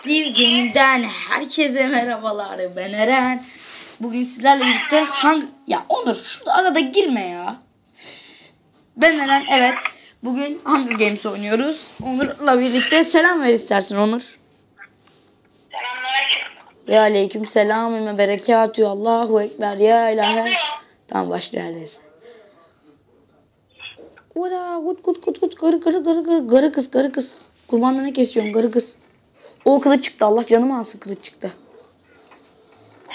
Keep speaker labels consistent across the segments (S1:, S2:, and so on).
S1: Steve Game'den herkese merhabalar. Ben Eren. Bugün sizlerle birlikte hang... Ya Onur şurada arada girme ya. Ben Eren evet. Bugün Hunger Games oynuyoruz. Onur'la birlikte selam ver istersin Onur.
S2: Selamünaleyküm.
S1: Ve aleyküm selam ve berekatü. Allahu Ekber ya ilahe. Tamam başlayalım. Ura gut gut gut gut garı garı garı garı garı kız garı kız. Kurbanda ne kesiyorsun garı kız. O kılıç çıktı Allah canımı alsın kılıç çıktı.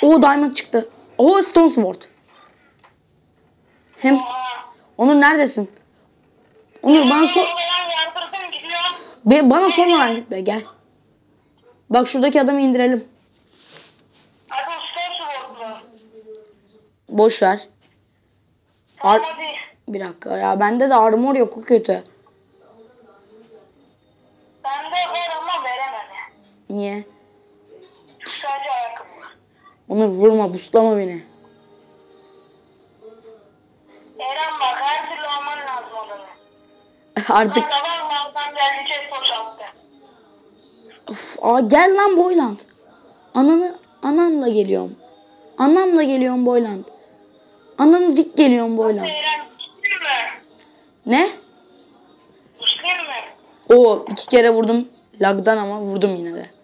S1: O diamond çıktı. O stone sword. Hem Onur neredesin? Onur bana sor. Be, bana sormadan git be gel. Bak şuradaki adamı indirelim. Boş ver. Ar bir dakika ya bende de armor yok o kötü.
S2: Bende var ama veremem.
S1: Niye?
S2: Sadece ayakkabı.
S1: Onur vurma buslama beni.
S2: Eren bak her türlü alman lazım onu.
S1: Artık
S2: var mağazadan geldi çek boşalttı.
S1: of, aa, gel lan Boyland. Ananı ananla geliyorum. Anamla geliyorum Boyland. Ananı dik geliyorum Boyland.
S2: Eren?
S1: Ne?
S2: Düştün mü?
S1: O iki kere vurdum. Lagdan ama vurdum yine de.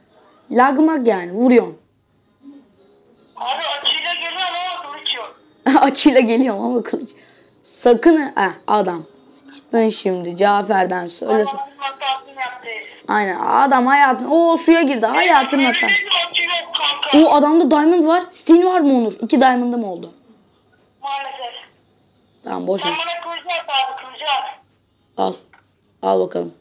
S1: Lagmak yani vuruyorum.
S2: Abi açıyla geliyor ama kılıç yok.
S1: Açıyla geliyorum ama kılıç. Sakın ha adam. Sıçtın şimdi Cafer'den söylesin. Aynen adam hayatın o suya girdi hayatın
S2: kanka.
S1: O adamda diamond var. Steel var mı Onur? İki diamond'ım oldu.
S2: Maalesef.
S1: Tamam boş ver. Al. Al bakalım.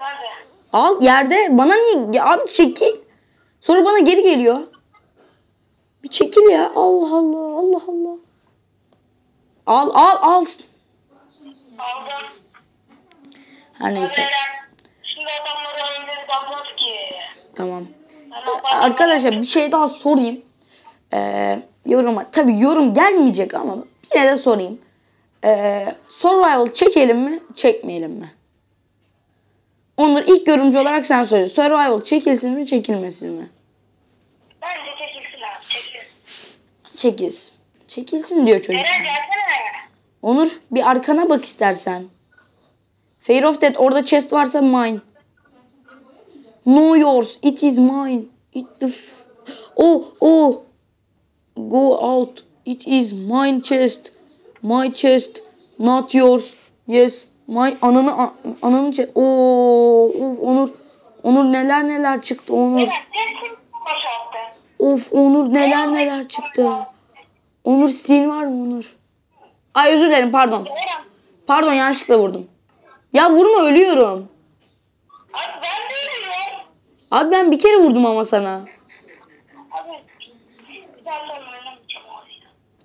S2: Nerede?
S1: Al yerde. Bana niye? Ya abi çekil. Sonra bana geri geliyor. Bir çekil ya. Allah Allah. Allah Allah. Al al al.
S2: Aldım.
S1: Her neyse.
S2: Şimdi ki.
S1: Tamam.
S2: Adamları-
S1: Arkadaşlar bir şey daha sorayım. Ee, yoruma. Tabi yorum gelmeyecek ama yine de sorayım. Ee, survival çekelim mi? Çekmeyelim mi? Onur ilk yorumcu olarak sen söyle. Survival çekilsin mi? Çekilmesin mi?
S2: Bence çekilsin abi çekilsin.
S1: Çekilsin. Çekilsin diyor çocuk.
S2: Eren gelsene.
S1: Onur bir arkana bak istersen. Fear of Death orada chest varsa mine. No yours. It is mine. It the f- Oh oh. Go out. It is mine chest. My chest. Not yours. Yes. My ananı ananı chest. Oo, of, Onur. Onur neler neler çıktı Onur. Of Onur neler neler çıktı. Onur Steam var mı Onur? Ay özür dilerim pardon. Pardon yanlışlıkla vurdum. Ya vurma ölüyorum.
S2: Abi ben de ölüyorum.
S1: Abi ben bir kere vurdum ama sana.
S2: Abi.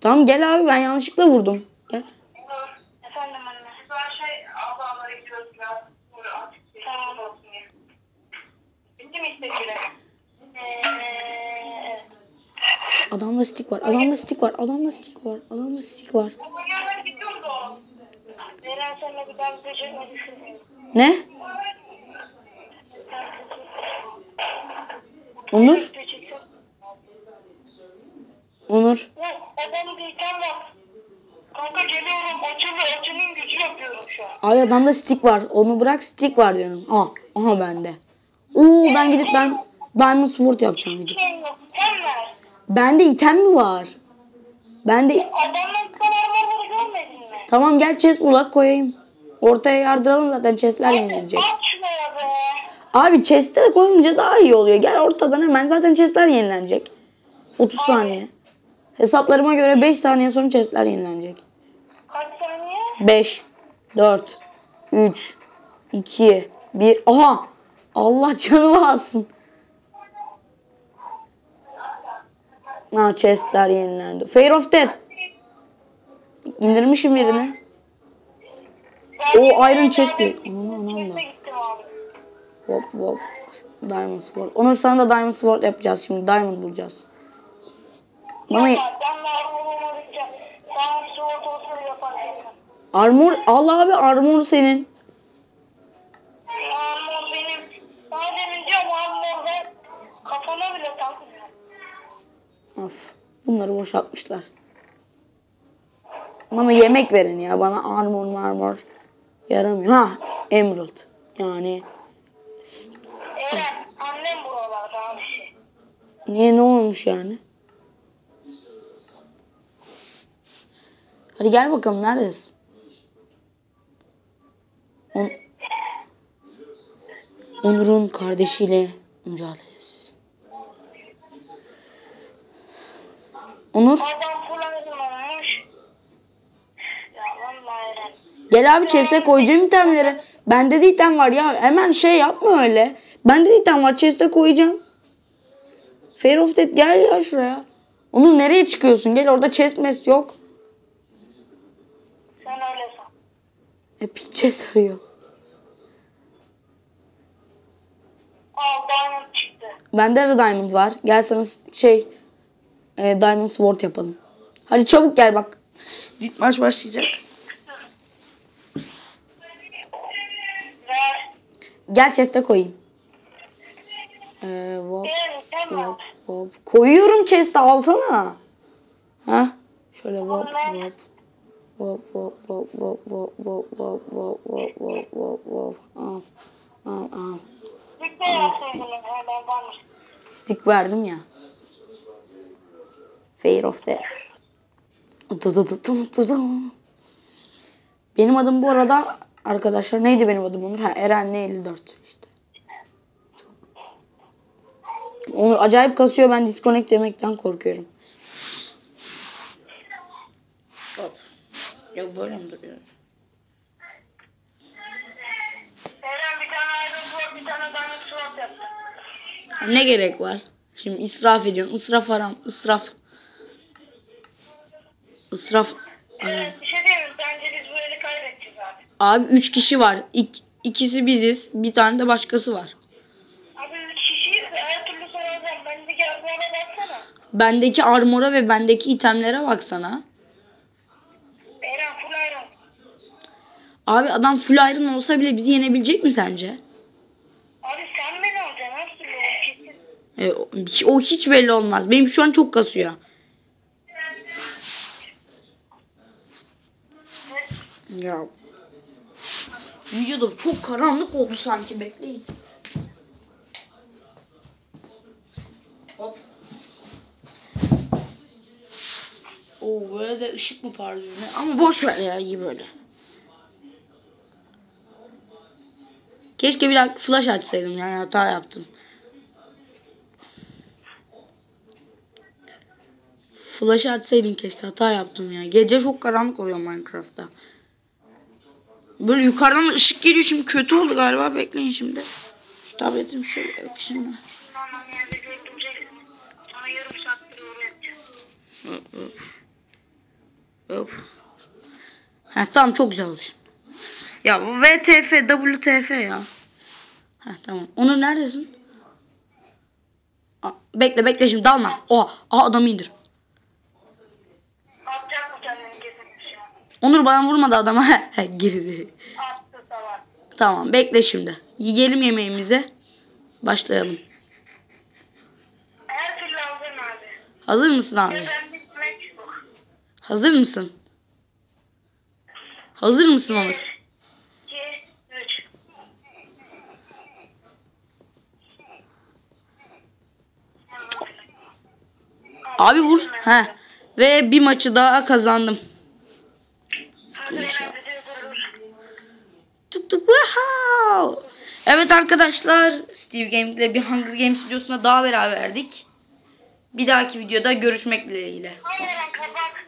S1: Tamam gel abi ben yanlışlıkla vurdum. Gel. Adamda stick var. Adamda stick var. Adamda stick var. Adamda stick var. Ne? Onur? Onur.
S2: An.
S1: Abi adamda stick var. Onu bırak stick var diyorum. Al. Aha bende. Oo ben gidip ben Diamond Sword yapacağım gidip. Bende item mi var? Bende
S2: Adamın son armaları görmedin mi?
S1: Tamam gel chest bulak koyayım. Ortaya yardıralım zaten chestler yenilecek. Abi chest'e de koyunca daha iyi oluyor. Gel ortadan hemen zaten chestler yenilenecek. 30 saniye. Hesaplarıma göre 5 saniye sonra chestler yenilenecek.
S2: Kaç saniye?
S1: 5, 4, 3, 2, 1. Aha! Allah canımı alsın. Ha chestler yenilendi. Fear of Death. İndirmişim birini. O Iron Chest değil. Onu anam da. Hop hop. Diamond Sword. Onur sana da Diamond Sword yapacağız şimdi. Diamond bulacağız. Bana armor al abi armor senin.
S2: Kafana bile takmıyor.
S1: Of. Bunları boşaltmışlar. Bana yemek verin ya. Bana armor marmor yaramıyor. Ha emerald. Yani
S2: Eren annem buralarda abi.
S1: niye ne olmuş yani? Hadi gel bakalım neredesin? On... Onur'un kardeşiyle mücadelesi. Onur
S2: Adam full aydın olmuş. Ya vallahi Eren.
S1: gel abi chest'e koyacağım itemleri. Bende de item var ya. Hemen şey yapma öyle. Bende de item var chest'e koyacağım. Fair of Death gel ya şuraya. Onur nereye çıkıyorsun? Gel orada chest mest yok.
S2: Sen öyle san.
S1: Epic chest arıyor.
S2: Al diamond çıktı.
S1: Bende de diamond var. Gel sana şey e, diamond sword yapalım. Hadi çabuk gel bak. Lit maç başlayacak. Gel chest'e koyayım. Ee, hop, hop, hop. Koyuyorum chest'e alsana. Ha? Şöyle hop hop. Hop hop hop hop hop hop hop hop hop hop hop hop. Al. Al al. Stick verdim ya. Fear of Death. Benim adım bu arada arkadaşlar neydi benim adım Onur? Ha Erenli 54 işte. Çok- Onur acayip kasıyor ben disconnect demekten korkuyorum. Hop. Yok böyle mi duruyor?
S2: Eren bir tane aydın sword bir tane diamond sword yaptı.
S1: Ha, Ne gerek var? Şimdi israf ediyorsun. Israf haram. Israf. Israf.
S2: Eren bir şey diyeyim mi? Bence biz bu eli kaybedeceğiz abi.
S1: Abi 3 kişi var. İk, ikisi biziz. Bir tane de başkası var.
S2: Abi üç kişiyiz de her türlü soracağım. Bendeki arabaya baksana.
S1: Bendeki armora ve bendeki itemlere baksana.
S2: Eren full iron.
S1: Abi adam full iron olsa bile bizi yenebilecek mi sence?
S2: Abi sen beni alacaksın. Her türlü o kesin.
S1: E, o- o hiç belli olmaz. Benim şu an çok kasıyor. Ya. Videoda çok karanlık oldu sanki bekleyin. Hop. Oo böyle de ışık mı parlıyor ne? Ama boş ver ya iyi böyle. Keşke bir dakika flash açsaydım yani hata yaptım. Flash açsaydım keşke hata yaptım ya. Gece çok karanlık oluyor Minecraft'ta. Böyle yukarıdan da ışık geliyor şimdi kötü oldu galiba bekleyin şimdi. Şu tabletim şöyle yok şimdi. Hop, hop. Tamam çok güzel oldu. Ya bu VTF, WTF ya. Heh, tamam. Onur neredesin? Aa, bekle bekle şimdi dalma. Oha, aha adamı indir.
S2: Atacak mı kendini kesilmiş ya?
S1: Onur bana vurmadı adama. Girdi.
S2: Tamam.
S1: Bekle şimdi. Yiyelim yemeğimize. Başlayalım.
S2: Her türlü alacaksın abi.
S1: Hazır mısın abi? Hazır mısın? Hazır mısın Onur?
S2: 2, 3.
S1: Abi vur. He. Ve bir maçı daha kazandım.
S2: Durdur.
S1: Tuk tuk wow. Evet arkadaşlar Steve Gaming ile bir Hunger Games videosuna daha beraberdik. Bir dahaki videoda görüşmek dileğiyle.
S2: Kapat.